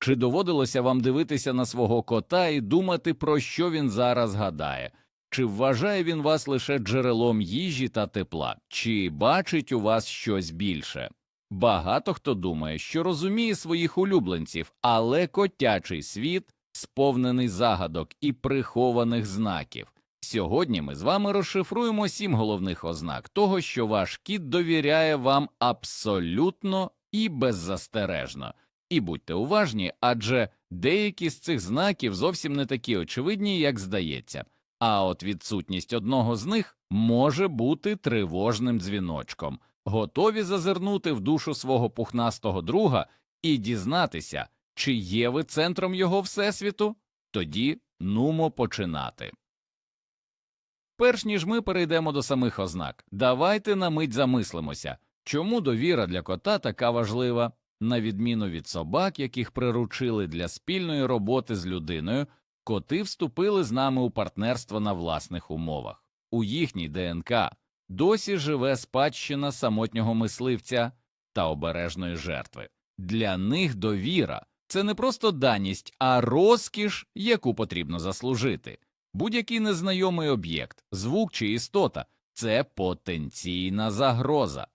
Чи доводилося вам дивитися на свого кота і думати, про що він зараз гадає? Чи вважає він вас лише джерелом їжі та тепла, чи бачить у вас щось більше? Багато хто думає, що розуміє своїх улюбленців, але котячий світ сповнений загадок і прихованих знаків. Сьогодні ми з вами розшифруємо сім головних ознак того, що ваш кіт довіряє вам абсолютно і беззастережно. І будьте уважні, адже деякі з цих знаків зовсім не такі очевидні, як здається. А от відсутність одного з них може бути тривожним дзвіночком. Готові зазирнути в душу свого пухнастого друга і дізнатися, чи є ви центром його всесвіту? Тоді нумо починати. Перш ніж ми перейдемо до самих ознак, давайте на мить замислимося, чому довіра для кота така важлива, на відміну від собак, яких приручили для спільної роботи з людиною, коти вступили з нами у партнерство на власних умовах. У їхній ДНК досі живе спадщина самотнього мисливця та обережної жертви. Для них довіра це не просто даність, а розкіш, яку потрібно заслужити. Будь-який незнайомий об'єкт, звук чи істота це потенційна загроза.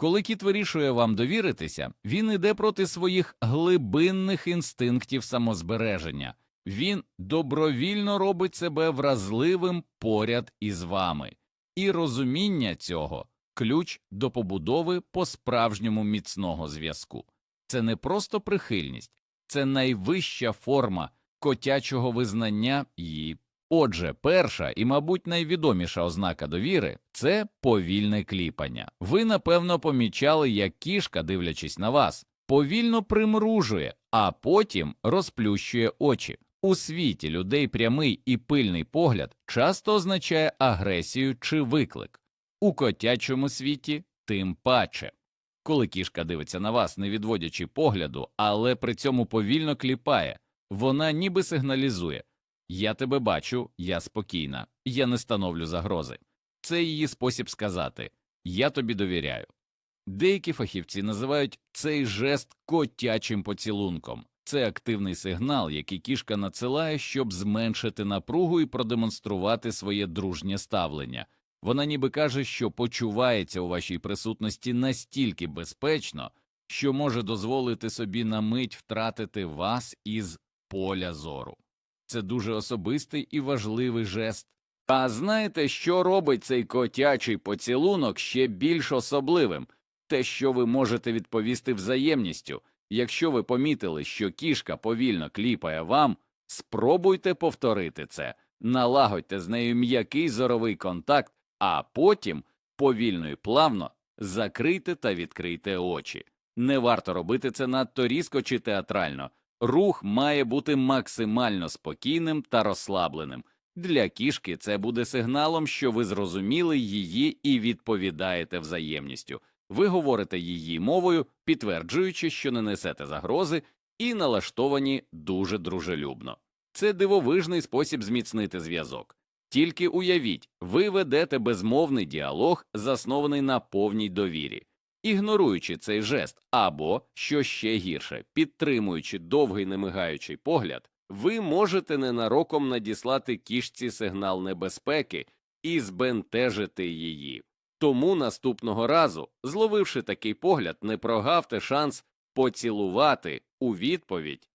Коли кіт вирішує вам довіритися, він іде проти своїх глибинних інстинктів самозбереження. Він добровільно робить себе вразливим поряд із вами, і розуміння цього ключ до побудови по справжньому міцного зв'язку. Це не просто прихильність, це найвища форма котячого визнання і Отже, перша і, мабуть, найвідоміша ознака довіри це повільне кліпання. Ви, напевно, помічали, як кішка, дивлячись на вас, повільно примружує, а потім розплющує очі. У світі людей прямий і пильний погляд часто означає агресію чи виклик, у котячому світі тим паче. Коли кішка дивиться на вас, не відводячи погляду, але при цьому повільно кліпає, вона ніби сигналізує. Я тебе бачу, я спокійна, я не становлю загрози. Це її спосіб сказати Я тобі довіряю. Деякі фахівці називають цей жест котячим поцілунком. Це активний сигнал, який кішка надсилає, щоб зменшити напругу і продемонструвати своє дружнє ставлення. Вона ніби каже, що почувається у вашій присутності настільки безпечно, що може дозволити собі на мить втратити вас із поля зору. Це дуже особистий і важливий жест. А знаєте, що робить цей котячий поцілунок ще більш особливим? Те, що ви можете відповісти взаємністю. Якщо ви помітили, що кішка повільно кліпає вам, спробуйте повторити це, налагодьте з нею м'який зоровий контакт, а потім повільно і плавно закрийте та відкрийте очі. Не варто робити це надто різко чи театрально. Рух має бути максимально спокійним та розслабленим. Для кішки це буде сигналом, що ви зрозуміли її і відповідаєте взаємністю. Ви говорите її мовою, підтверджуючи, що не несете загрози, і налаштовані дуже дружелюбно. Це дивовижний спосіб зміцнити зв'язок. Тільки уявіть, ви ведете безмовний діалог, заснований на повній довірі ігноруючи цей жест, або, що ще гірше, підтримуючи довгий немигаючий погляд, ви можете ненароком надіслати кішці сигнал небезпеки і збентежити її. Тому наступного разу, зловивши такий погляд, не прогавте шанс поцілувати у відповідь.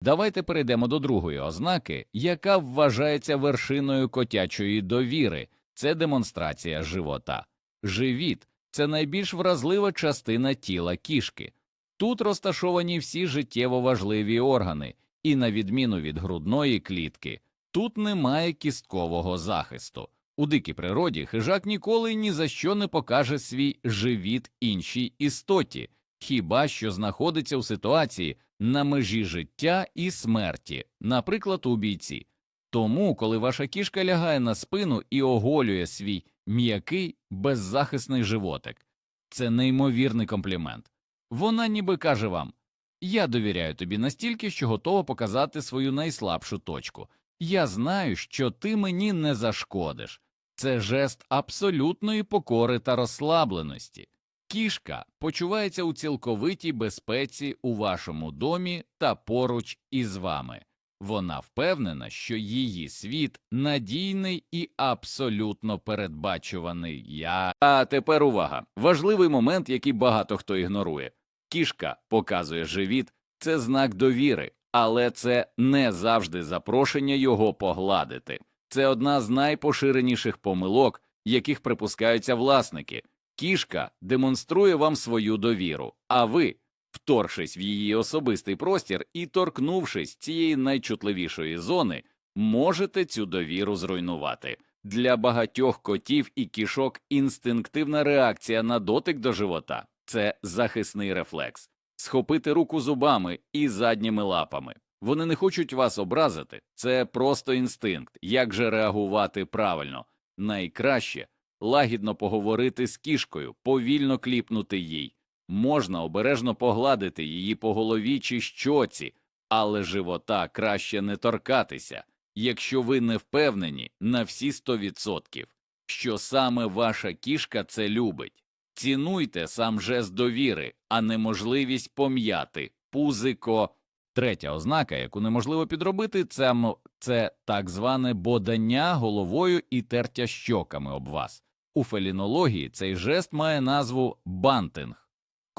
Давайте перейдемо до другої ознаки, яка вважається вершиною котячої довіри це демонстрація живота. Живіт це найбільш вразлива частина тіла кішки. Тут розташовані всі життєво важливі органи, і, на відміну від грудної клітки, тут немає кісткового захисту. У дикій природі хижак ніколи ні за що не покаже свій живіт іншій істоті, хіба що знаходиться у ситуації на межі життя і смерті, наприклад, у бійці. Тому, коли ваша кішка лягає на спину і оголює свій м'який, беззахисний животик, це неймовірний комплімент. Вона ніби каже вам Я довіряю тобі настільки, що готова показати свою найслабшу точку. Я знаю, що ти мені не зашкодиш. Це жест абсолютної покори та розслабленості. Кішка почувається у цілковитій безпеці у вашому домі та поруч із вами. Вона впевнена, що її світ надійний і абсолютно передбачуваний. Я. А тепер увага! Важливий момент, який багато хто ігнорує. Кішка показує живіт, це знак довіри, але це не завжди запрошення його погладити. Це одна з найпоширеніших помилок, яких припускаються власники. Кішка демонструє вам свою довіру, а ви, вторгшись в її особистий простір і торкнувшись цієї найчутливішої зони, можете цю довіру зруйнувати. Для багатьох котів і кішок інстинктивна реакція на дотик до живота це захисний рефлекс схопити руку зубами і задніми лапами. Вони не хочуть вас образити, це просто інстинкт. Як же реагувати правильно? Найкраще лагідно поговорити з кішкою, повільно кліпнути їй. Можна обережно погладити її по голові чи щоці, але живота краще не торкатися, якщо ви не впевнені на всі 100%, що саме ваша кішка це любить. Цінуйте сам жест довіри, а не можливість пом'яти пузико. Третя ознака, яку неможливо підробити, це, це так зване бодання головою і тертя щоками об вас. У фелінології цей жест має назву бантинг.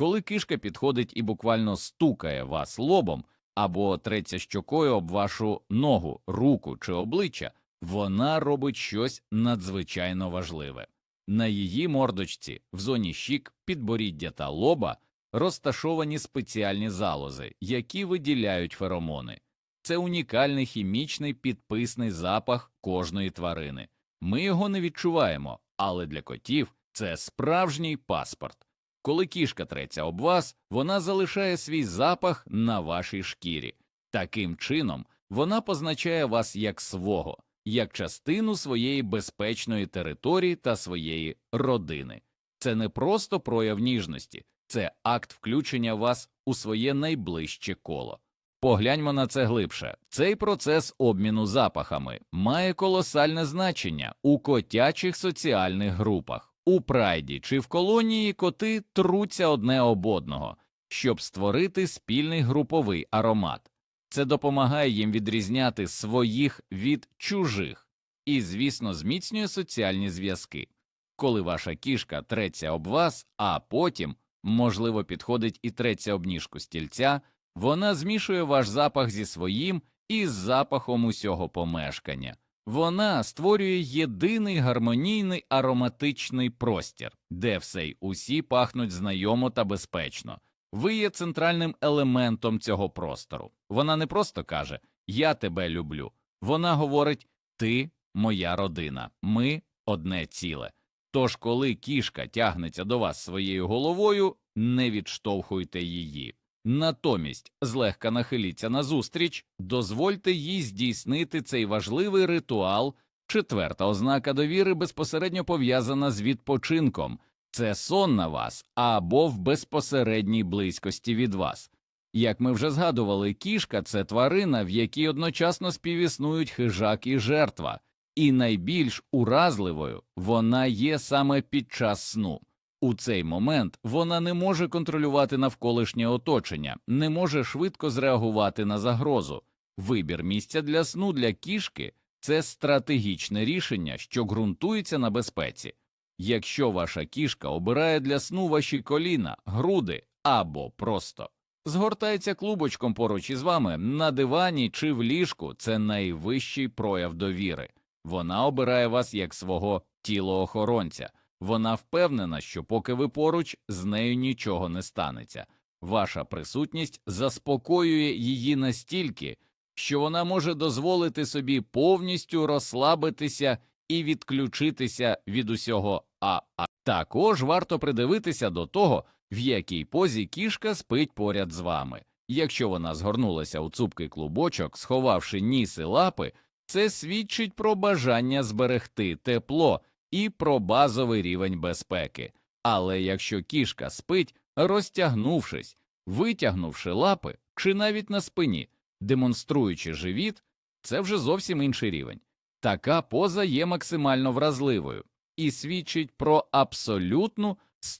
Коли кишка підходить і буквально стукає вас лобом або треться щокою об вашу ногу, руку чи обличчя, вона робить щось надзвичайно важливе. На її мордочці, в зоні щік, підборіддя та лоба розташовані спеціальні залози, які виділяють феромони. Це унікальний хімічний підписний запах кожної тварини. Ми його не відчуваємо, але для котів це справжній паспорт. Коли кішка треться об вас, вона залишає свій запах на вашій шкірі. Таким чином, вона позначає вас як свого, як частину своєї безпечної території та своєї родини. Це не просто прояв ніжності, це акт включення вас у своє найближче коло. Погляньмо на це глибше. Цей процес обміну запахами має колосальне значення у котячих соціальних групах. У прайді чи в колонії коти труться одне об одного, щоб створити спільний груповий аромат. Це допомагає їм відрізняти своїх від чужих і, звісно, зміцнює соціальні зв'язки. Коли ваша кішка треться об вас, а потім, можливо, підходить і треться об ніжку стільця, вона змішує ваш запах зі своїм і з запахом усього помешкання. Вона створює єдиний гармонійний ароматичний простір, де все й усі пахнуть знайомо та безпечно. Ви є центральним елементом цього простору. Вона не просто каже Я тебе люблю. Вона говорить Ти моя родина, ми одне ціле. Тож, коли кішка тягнеться до вас своєю головою, не відштовхуйте її. Натомість злегка нахиліться назустріч, дозвольте їй здійснити цей важливий ритуал. Четверта ознака довіри безпосередньо пов'язана з відпочинком це сон на вас або в безпосередній близькості від вас. Як ми вже згадували, кішка це тварина, в якій одночасно співіснують хижак і жертва, і найбільш уразливою вона є саме під час сну. У цей момент вона не може контролювати навколишнє оточення, не може швидко зреагувати на загрозу. Вибір місця для сну для кішки це стратегічне рішення, що ґрунтується на безпеці. Якщо ваша кішка обирає для сну ваші коліна, груди або просто згортається клубочком поруч із вами на дивані чи в ліжку, це найвищий прояв довіри. Вона обирає вас як свого тілоохоронця. Вона впевнена, що поки ви поруч, з нею нічого не станеться. Ваша присутність заспокоює її настільки, що вона може дозволити собі повністю розслабитися і відключитися від усього. А, а також варто придивитися до того, в якій позі кішка спить поряд з вами. Якщо вона згорнулася у цупкий клубочок, сховавши ніс і лапи, це свідчить про бажання зберегти тепло і про базовий рівень безпеки. Але якщо кішка спить, розтягнувшись, витягнувши лапи чи навіть на спині, демонструючи живіт, це вже зовсім інший рівень. Така поза є максимально вразливою і свідчить про абсолютну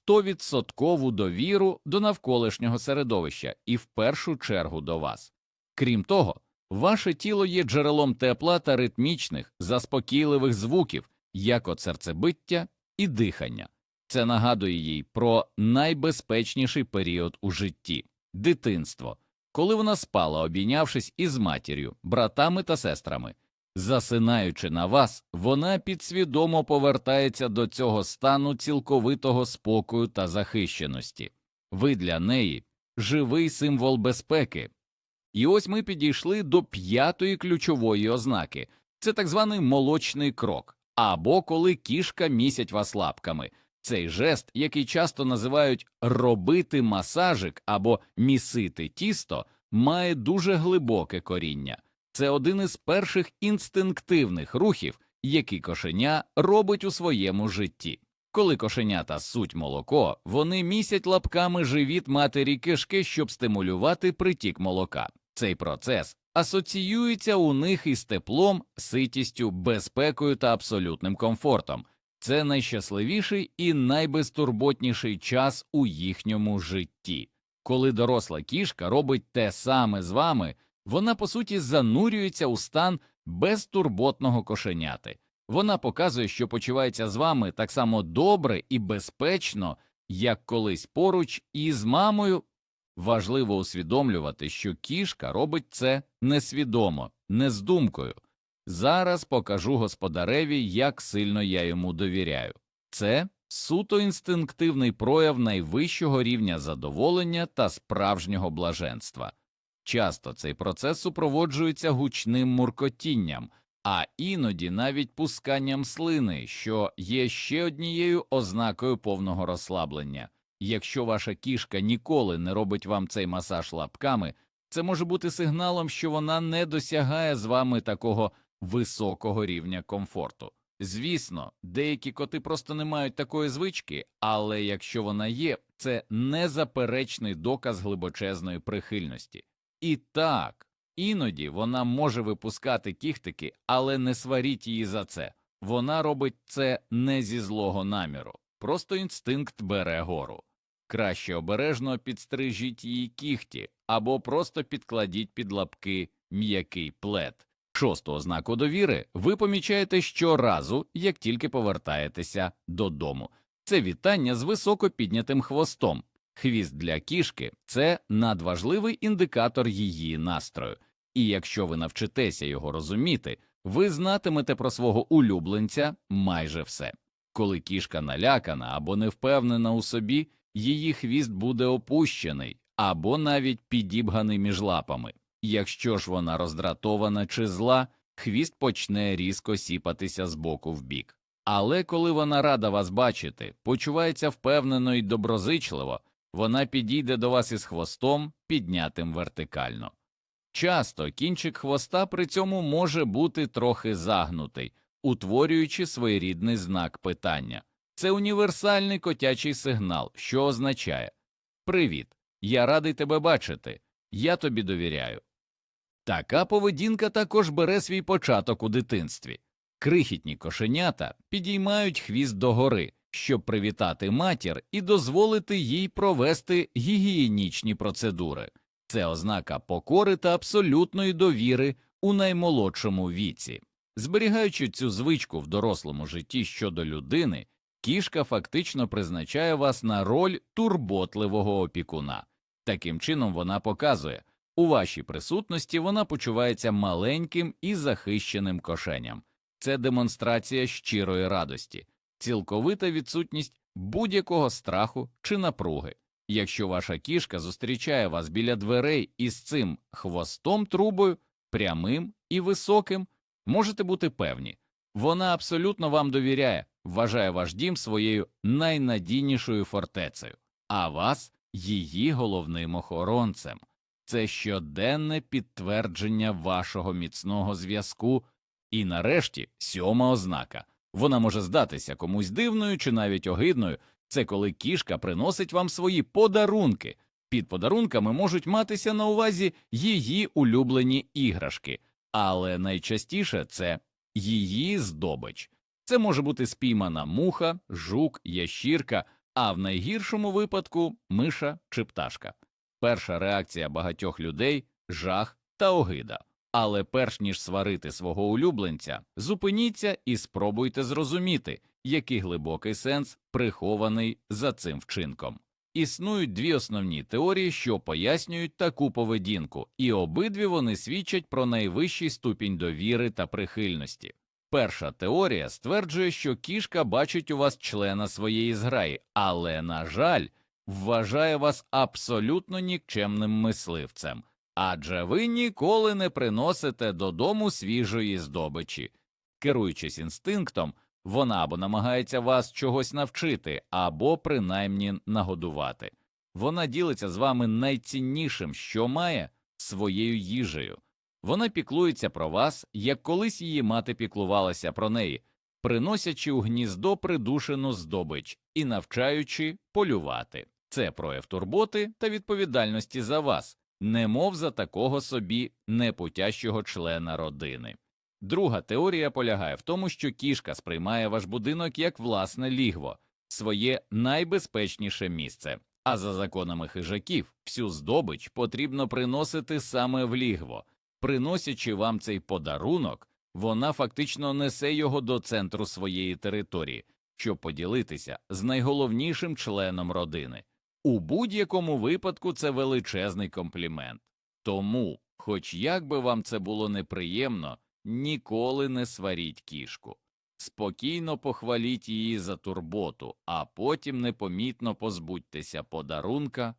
100% довіру до навколишнього середовища і в першу чергу до вас. Крім того, ваше тіло є джерелом тепла та ритмічних, заспокійливих звуків, як от серцебиття і дихання. Це нагадує їй про найбезпечніший період у житті дитинство, коли вона спала, обійнявшись із матір'ю, братами та сестрами. Засинаючи на вас, вона підсвідомо повертається до цього стану цілковитого спокою та захищеності. Ви для неї живий символ безпеки. І ось ми підійшли до п'ятої ключової ознаки це так званий молочний крок, або коли кішка місять вас лапками. Цей жест, який часто називають робити масажик або місити тісто, має дуже глибоке коріння. Це один із перших інстинктивних рухів, які кошеня робить у своєму житті. Коли кошенята суть молоко, вони місять лапками живіт матері кишки, щоб стимулювати притік молока. Цей процес асоціюється у них із теплом, ситістю, безпекою та абсолютним комфортом. Це найщасливіший і найбезтурботніший час у їхньому житті. Коли доросла кішка робить те саме з вами, вона по суті занурюється у стан безтурботного кошеняти. Вона показує, що почувається з вами так само добре і безпечно, як колись поруч із мамою. Важливо усвідомлювати, що кішка робить це несвідомо, не з думкою. Зараз покажу господареві, як сильно я йому довіряю. Це суто інстинктивний прояв найвищого рівня задоволення та справжнього блаженства. Часто цей процес супроводжується гучним муркотінням, а іноді навіть пусканням слини, що є ще однією ознакою повного розслаблення. Якщо ваша кішка ніколи не робить вам цей масаж лапками, це може бути сигналом, що вона не досягає з вами такого високого рівня комфорту. Звісно, деякі коти просто не мають такої звички, але якщо вона є, це незаперечний доказ глибочезної прихильності. І так, іноді вона може випускати кіхтики, але не сваріть її за це. Вона робить це не зі злого наміру, просто інстинкт бере гору. Краще обережно підстрижіть її кіхті або просто підкладіть під лапки м'який плед. Шосту ознаку довіри ви помічаєте щоразу, як тільки повертаєтеся додому. Це вітання з високо піднятим хвостом. Хвіст для кішки це надважливий індикатор її настрою, і якщо ви навчитеся його розуміти, ви знатимете про свого улюбленця майже все. Коли кішка налякана або не впевнена у собі, її хвіст буде опущений або навіть підібганий між лапами. Якщо ж вона роздратована чи зла, хвіст почне різко сіпатися з боку в бік. Але коли вона рада вас бачити, почувається впевнено і доброзичливо, вона підійде до вас із хвостом, піднятим вертикально. Часто кінчик хвоста при цьому може бути трохи загнутий, утворюючи своєрідний знак питання. Це універсальний котячий сигнал, що означає Привіт, я радий тебе бачити, я тобі довіряю. Така поведінка також бере свій початок у дитинстві. Крихітні кошенята підіймають хвіст догори, щоб привітати матір і дозволити їй провести гігієнічні процедури. Це ознака покори та абсолютної довіри у наймолодшому віці. Зберігаючи цю звичку в дорослому житті щодо людини, кішка фактично призначає вас на роль турботливого опікуна. Таким чином вона показує, у вашій присутності вона почувається маленьким і захищеним кошеням. Це демонстрація щирої радості, цілковита відсутність будь-якого страху чи напруги. Якщо ваша кішка зустрічає вас біля дверей із цим хвостом трубою, прямим і високим, можете бути певні, вона абсолютно вам довіряє, вважає ваш дім своєю найнадійнішою фортецею, а вас її головним охоронцем. Це щоденне підтвердження вашого міцного зв'язку. І нарешті сьома ознака. Вона може здатися комусь дивною чи навіть огидною. Це коли кішка приносить вам свої подарунки. Під подарунками можуть матися на увазі її улюблені іграшки, але найчастіше це її здобич. Це може бути спіймана муха, жук, ящірка а в найгіршому випадку миша чи пташка. Перша реакція багатьох людей жах та огида. Але перш ніж сварити свого улюбленця, зупиніться і спробуйте зрозуміти, який глибокий сенс прихований за цим вчинком. Існують дві основні теорії, що пояснюють таку поведінку, і обидві вони свідчать про найвищий ступінь довіри та прихильності. Перша теорія стверджує, що кішка бачить у вас члена своєї зграї, але, на жаль, вважає вас абсолютно нікчемним мисливцем, адже ви ніколи не приносите додому свіжої здобичі. Керуючись інстинктом, вона або намагається вас чогось навчити, або принаймні нагодувати. Вона ділиться з вами найціннішим, що має своєю їжею. Вона піклується про вас, як колись її мати піклувалася про неї, приносячи у гніздо придушену здобич і навчаючи полювати. Це прояв турботи та відповідальності за вас, немов за такого собі непутящого члена родини. Друга теорія полягає в тому, що кішка сприймає ваш будинок як власне лігво, своє найбезпечніше місце. А за законами хижаків всю здобич потрібно приносити саме в лігво. Приносячи вам цей подарунок, вона фактично несе його до центру своєї території, щоб поділитися з найголовнішим членом родини. У будь-якому випадку це величезний комплімент. Тому, хоч як би вам це було неприємно, ніколи не сваріть кішку. Спокійно похваліть її за турботу, а потім непомітно позбудьтеся подарунка.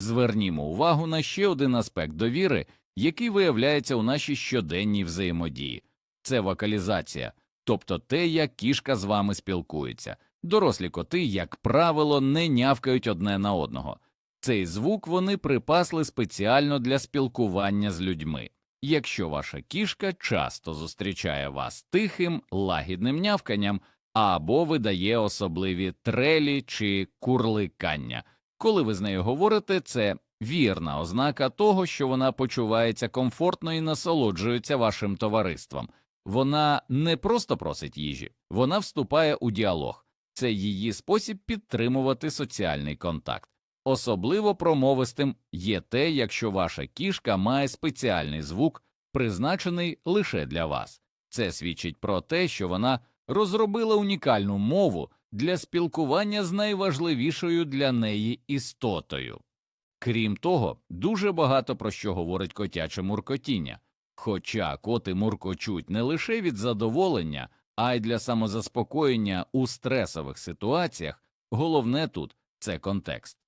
Звернімо увагу на ще один аспект довіри, який виявляється у нашій щоденній взаємодії це вокалізація, тобто те, як кішка з вами спілкується. Дорослі коти, як правило, не нявкають одне на одного. Цей звук вони припасли спеціально для спілкування з людьми. Якщо ваша кішка часто зустрічає вас тихим, лагідним нявканням або видає особливі трелі чи курликання, коли ви з нею говорите, це вірна ознака того, що вона почувається комфортно і насолоджується вашим товариством. Вона не просто просить їжі, вона вступає у діалог. Це її спосіб підтримувати соціальний контакт. Особливо промовистим є те, якщо ваша кішка має спеціальний звук, призначений лише для вас. Це свідчить про те, що вона розробила унікальну мову для спілкування з найважливішою для неї істотою. Крім того, дуже багато про що говорить котяче муркотіння, хоча коти муркочуть не лише від задоволення, а й для самозаспокоєння у стресових ситуаціях, головне тут це контекст.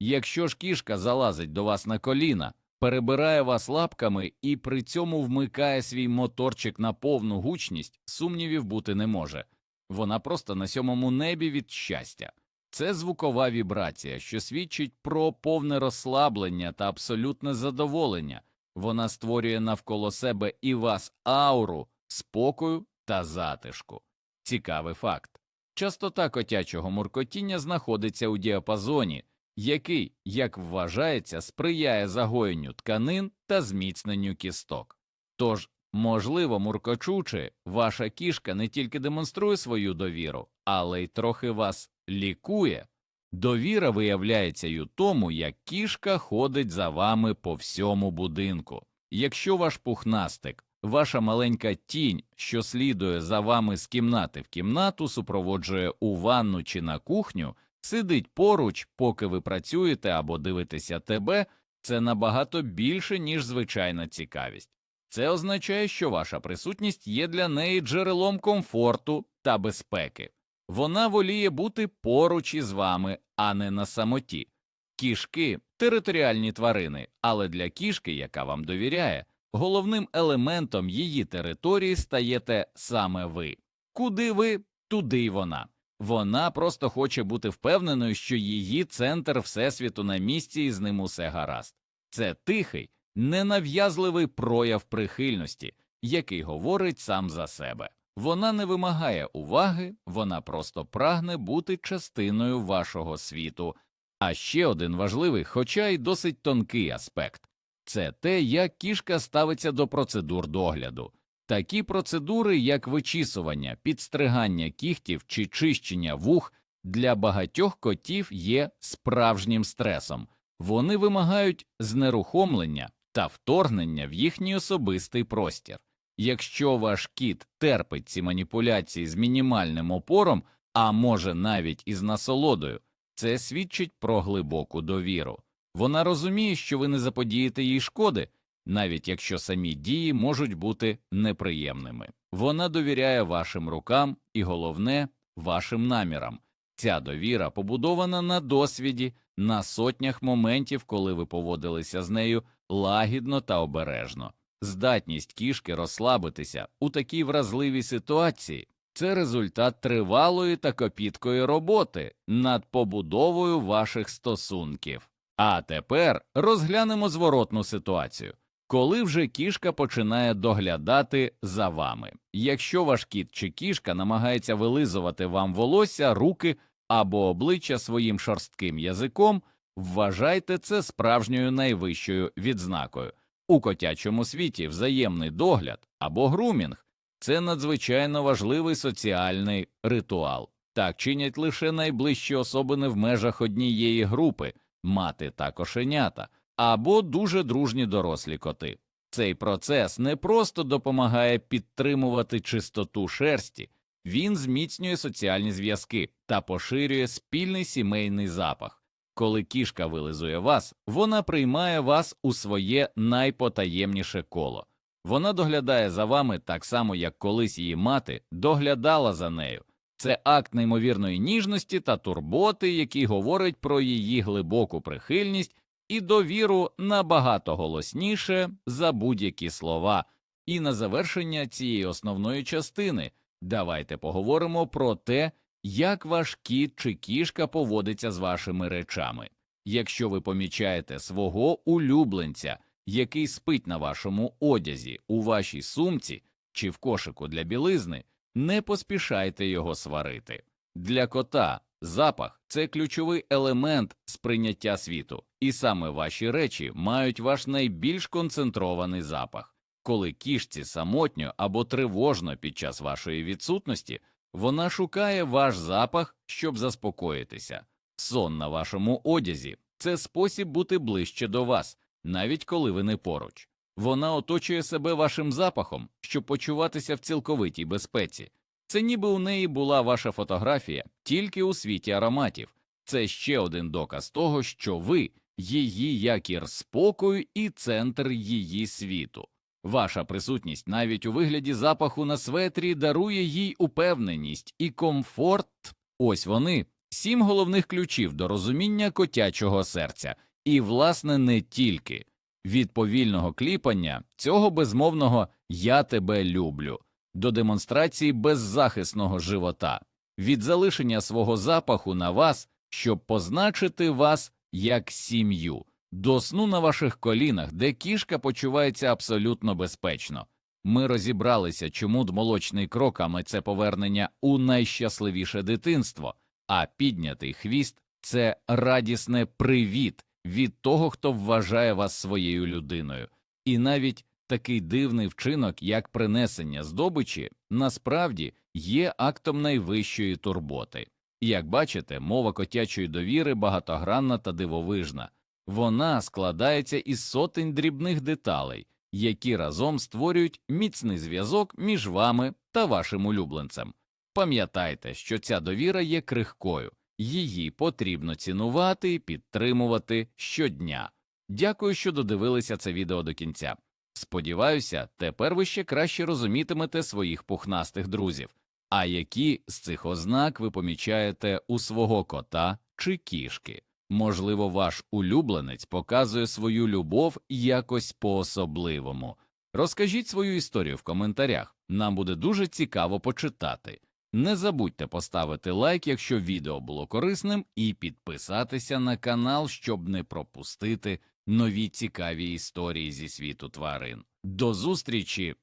Якщо ж кішка залазить до вас на коліна, перебирає вас лапками і при цьому вмикає свій моторчик на повну гучність, сумнівів бути не може. Вона просто на сьомому небі від щастя. Це звукова вібрація, що свідчить про повне розслаблення та абсолютне задоволення. Вона створює навколо себе і вас ауру, спокою та затишку. Цікавий факт. Частота котячого муркотіння знаходиться у діапазоні, який, як вважається, сприяє загоєнню тканин та зміцненню кісток. Тож, можливо, муркочучи, ваша кішка не тільки демонструє свою довіру, але й трохи вас лікує. Довіра виявляється й у тому, як кішка ходить за вами по всьому будинку. Якщо ваш пухнастик, ваша маленька тінь, що слідує за вами з кімнати в кімнату, супроводжує у ванну чи на кухню, сидить поруч, поки ви працюєте або дивитеся тебе, це набагато більше, ніж звичайна цікавість. Це означає, що ваша присутність є для неї джерелом комфорту та безпеки. Вона воліє бути поруч із вами, а не на самоті. Кішки територіальні тварини, але для кішки, яка вам довіряє, головним елементом її території стаєте саме ви. Куди ви, туди й вона. Вона просто хоче бути впевненою, що її центр Всесвіту на місці і з ним усе гаразд. Це тихий, ненав'язливий прояв прихильності, який говорить сам за себе. Вона не вимагає уваги, вона просто прагне бути частиною вашого світу. А ще один важливий, хоча й досить тонкий аспект це те, як кішка ставиться до процедур догляду. Такі процедури, як вичісування, підстригання кігтів чи чищення вух, для багатьох котів є справжнім стресом. Вони вимагають знерухомлення та вторгнення в їхній особистий простір. Якщо ваш кіт терпить ці маніпуляції з мінімальним опором, а може навіть із насолодою, це свідчить про глибоку довіру. Вона розуміє, що ви не заподієте їй шкоди, навіть якщо самі дії можуть бути неприємними. Вона довіряє вашим рукам і, головне, вашим намірам. Ця довіра побудована на досвіді, на сотнях моментів, коли ви поводилися з нею лагідно та обережно. Здатність кішки розслабитися у такій вразливій ситуації це результат тривалої та копіткої роботи над побудовою ваших стосунків. А тепер розглянемо зворотну ситуацію. Коли вже кішка починає доглядати за вами. Якщо ваш кіт чи кішка намагається вилизувати вам волосся, руки або обличчя своїм шорстким язиком, вважайте це справжньою найвищою відзнакою. У котячому світі взаємний догляд або грумінг це надзвичайно важливий соціальний ритуал. Так чинять лише найближчі особини в межах однієї групи, мати та кошенята, або дуже дружні дорослі коти. Цей процес не просто допомагає підтримувати чистоту шерсті, він зміцнює соціальні зв'язки та поширює спільний сімейний запах. Коли кішка вилизує вас, вона приймає вас у своє найпотаємніше коло. Вона доглядає за вами так само, як колись її мати доглядала за нею. Це акт неймовірної ніжності та турботи, який говорить про її глибоку прихильність і довіру набагато голосніше за будь-які слова. І на завершення цієї основної частини давайте поговоримо про те, як ваш кіт чи кішка поводиться з вашими речами. Якщо ви помічаєте свого улюбленця, який спить на вашому одязі, у вашій сумці чи в кошику для білизни, не поспішайте його сварити. Для кота запах це ключовий елемент сприйняття світу, і саме ваші речі мають ваш найбільш концентрований запах. Коли кішці самотньо або тривожно під час вашої відсутності, вона шукає ваш запах, щоб заспокоїтися. Сон на вашому одязі це спосіб бути ближче до вас, навіть коли ви не поруч. Вона оточує себе вашим запахом, щоб почуватися в цілковитій безпеці. Це ніби у неї була ваша фотографія тільки у світі ароматів. Це ще один доказ того, що ви її якір спокою і центр її світу. Ваша присутність навіть у вигляді запаху на светрі дарує їй упевненість і комфорт. Ось вони сім головних ключів до розуміння котячого серця, і, власне, не тільки. Від повільного кліпання цього безмовного Я тебе люблю до демонстрації беззахисного живота, від залишення свого запаху на вас, щоб позначити вас як сім'ю, до сну на ваших колінах, де кішка почувається абсолютно безпечно. Ми розібралися, чому молочний кроками це повернення у найщасливіше дитинство, а піднятий хвіст це радісне привіт від того, хто вважає вас своєю людиною, і навіть такий дивний вчинок, як принесення здобичі, насправді є актом найвищої турботи. Як бачите, мова котячої довіри багатогранна та дивовижна, вона складається із сотень дрібних деталей, які разом створюють міцний зв'язок між вами та вашим улюбленцем. Пам'ятайте, що ця довіра є крихкою, її потрібно цінувати і підтримувати щодня. Дякую, що додивилися це відео до кінця. Сподіваюся, тепер ви ще краще розумітимете своїх пухнастих друзів. А які з цих ознак ви помічаєте у свого кота чи кішки? Можливо, ваш улюбленець показує свою любов якось по особливому. Розкажіть свою історію в коментарях, нам буде дуже цікаво почитати. Не забудьте поставити лайк, якщо відео було корисним, і підписатися на канал, щоб не пропустити нові цікаві історії зі світу тварин. До зустрічі!